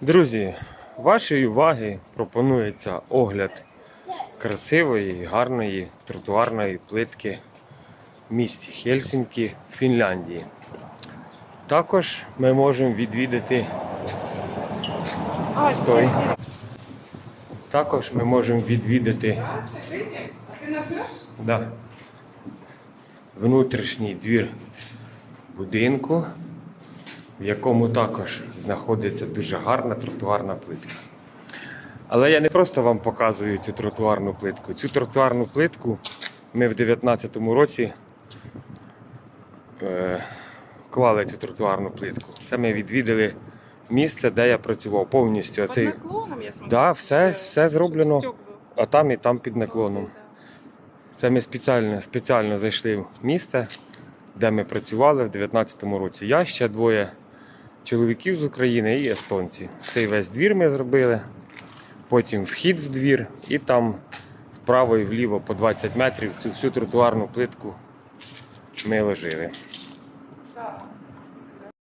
Друзі, вашій уваги пропонується огляд красивої, гарної тротуарної плитки в місті Хельсінкі, Фінляндії. Також ми можемо відвідати Стой. Також ми можемо відвідати да, внутрішній двір будинку, в якому також знаходиться дуже гарна тротуарна плитка. Але я не просто вам показую цю тротуарну плитку. Цю тротуарну плитку ми в 2019 році е, клали цю тротуарну плитку. Це ми відвідали місце, де я працював повністю. Оцей, наклоном, я смотрю. Да, все- все зроблено. А там і там під наклоном. Це ми спеціально, спеціально зайшли в місце, де ми працювали в 2019 році. Я ще двоє чоловіків з України і естонці. Цей весь двір ми зробили, потім вхід в двір, і там вправо і вліво по 20 метрів цю всю тротуарну плитку ми ложили.